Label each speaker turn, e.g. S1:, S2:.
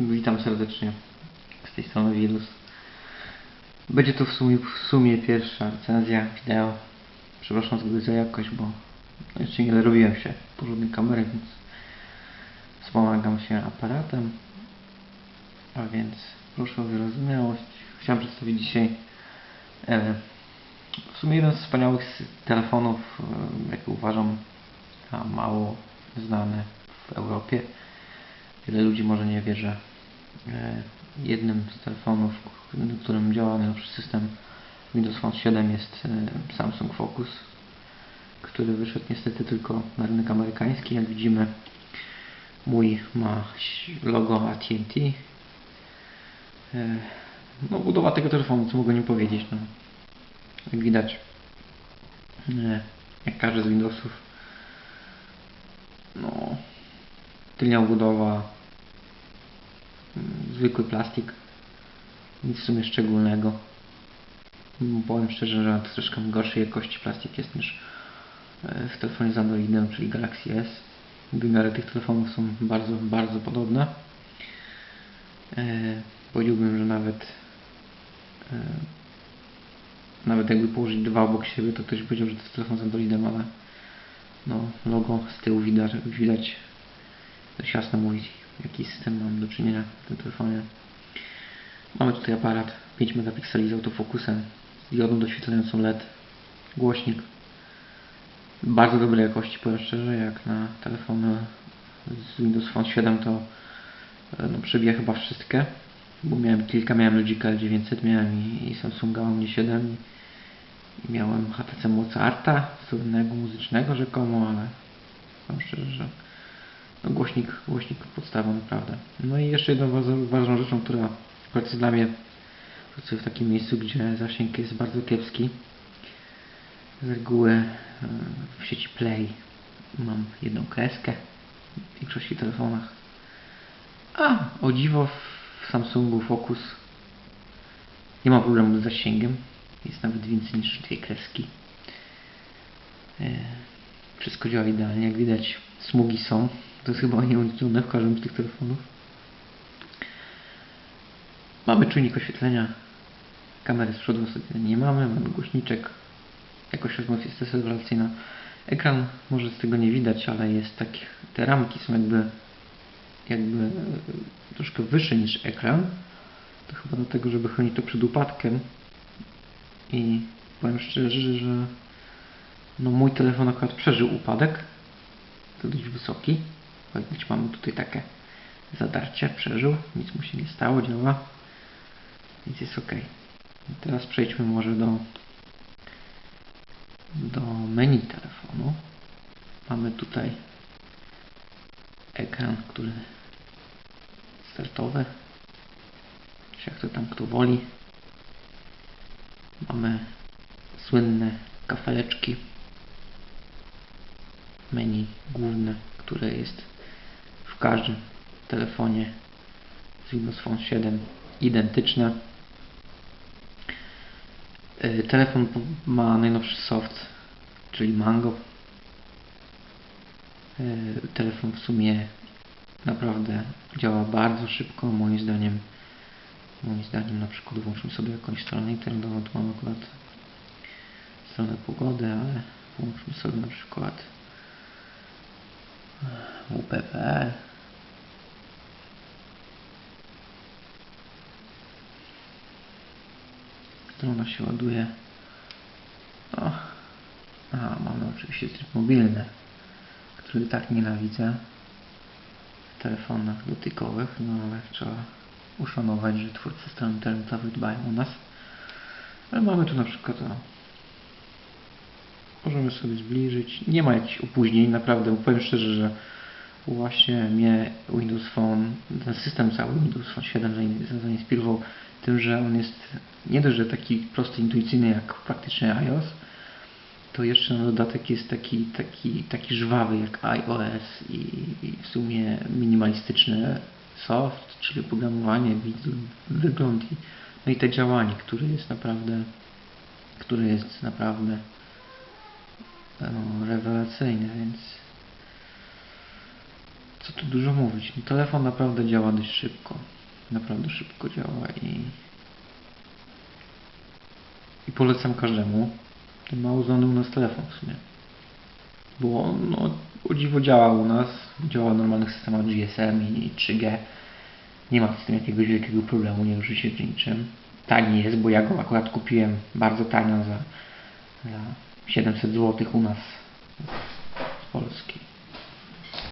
S1: Witam serdecznie z tej strony Wirus. Będzie to w sumie, w sumie pierwsza recenzja wideo. Przepraszam z za jakość, bo jeszcze nie robiłem się porządnej kamery, więc wspomagam się aparatem. A więc proszę o wyrozumiałość. Chciałem przedstawić dzisiaj e, w sumie jeden z wspaniałych telefonów, e, jaki uważam a mało znany w Europie. Wiele ludzi może nie wie, że e, jednym z telefonów, na którym działa najnowszy system Windows Phone 7 jest e, Samsung Focus, który wyszedł niestety tylko na rynek amerykański. Jak widzimy, mój ma logo AT&T. E, No, budowa tego telefonu, co mogę nie powiedzieć. No. Jak widać, jak każdy z Windowsów, no, tylnia budowa, zwykły plastik, nic w sumie szczególnego. Mm, Powiem szczerze, że troszkę gorszej jakości plastik jest niż e, w telefonie z Androidem, czyli Galaxy S. Wymiary tych telefonów są bardzo, bardzo podobne. E, Powiedziałbym, że nawet e, nawet jakby położyć dwa obok siebie, to ktoś powiedział, że to jest telefon z Androidem, ale no, logo z tyłu widać, widać dość jasno mówi, jaki system mam do czynienia w tym telefonie. Mamy tutaj aparat. 5 megapikseli z autofokusem, z diodą doświetlającą LED, głośnik. Bardzo dobrej jakości, powiem szczerze, jak na telefony z Windows Phone 7 to e, no, przebija chyba wszystkie, bo miałem kilka, miałem Logica L900, miałem i, i Samsunga Omni 7 i miałem HTC Mozarta, słynnego muzycznego rzekomo, ale powiem szczerze, że głośnik, głośnik podstawą, naprawdę. No i jeszcze jedną ważną, rzeczą, która akurat dla mnie pracuję w takim miejscu, gdzie zasięg jest bardzo kiepski. Z reguły e, w sieci Play mam jedną kreskę w większości telefonach. A o dziwo w Samsungu Focus nie ma problemu z zasięgiem. Jest nawet więcej niż dwie kreski. E, Wszystko działa idealnie. Jak widać smugi są. To jest chyba nieuniknione w każdym z tych telefonów. Mamy czujnik oświetlenia. Kamery z przodu sobie nie mamy. Mamy głośniczek. Jakość rozmów jest też rewelacyjna. Ekran może z tego nie widać, ale jest tak. Te ramki są jakby jakby e, troszkę wyższe niż ekran. To chyba dlatego, żeby chronić to przed upadkiem. I powiem szczerze, że no mój telefon akurat przeżył upadek. To dość wysoki. Widać mamy tutaj takie zadarcie, przeżył, nic mu się nie stało, działa. Więc jest ok. I teraz przejdźmy może do do menu telefonu. Mamy tutaj ekran, który startowy, czy jak to tam kto woli. Mamy słynne kafeleczki, menu główne, które jest w każdym telefonie z Windows Phone 7 identyczne. Y, Telefon ma najnowszy soft, czyli Mango. Y, Telefon w sumie naprawdę działa bardzo szybko, moim zdaniem. Moim zdaniem na przykład włączmy sobie jakąś stronę internetową, tu mam akurat stronę pogody, ale włączmy sobie na przykład WP.pl Strona się ładuje. O. A, mamy oczywiście tryb mobilny, który tak nienawidzę w telefonach dotykowych, no ale trzeba uszanować, że twórcy stron internetowych dbają o nas. Ale mamy tu na przykład o, możemy sobie zbliżyć. Nie ma jakichś opóźnień, naprawdę powiem szczerze, że właśnie mnie Windows Phone, ten system cały Windows Phone 7 zain- zainspirował tym, że on jest nie dość, że taki prosty, intuicyjny jak praktycznie iOS, to jeszcze na dodatek jest taki, taki, taki żwawy jak iOS i, i w sumie minimalistyczny soft, czyli programowanie, wygląd i, no i to działanie, które jest naprawdę które jest naprawdę no, rewelacyjne, więc tu dużo mówić. No, telefon naprawdę działa dość szybko. Naprawdę szybko działa i... I polecam każdemu. Ten mało znany u nas telefon w sumie. Bo no, o dziwo działa u nas. Działa w normalnych systemach GSM i 3G. Nie ma z tym jakiegoś wielkiego problemu, nie różni się niczym. Tani jest, bo ja go akurat kupiłem bardzo tanio za, za 700 zł u nas z Polski.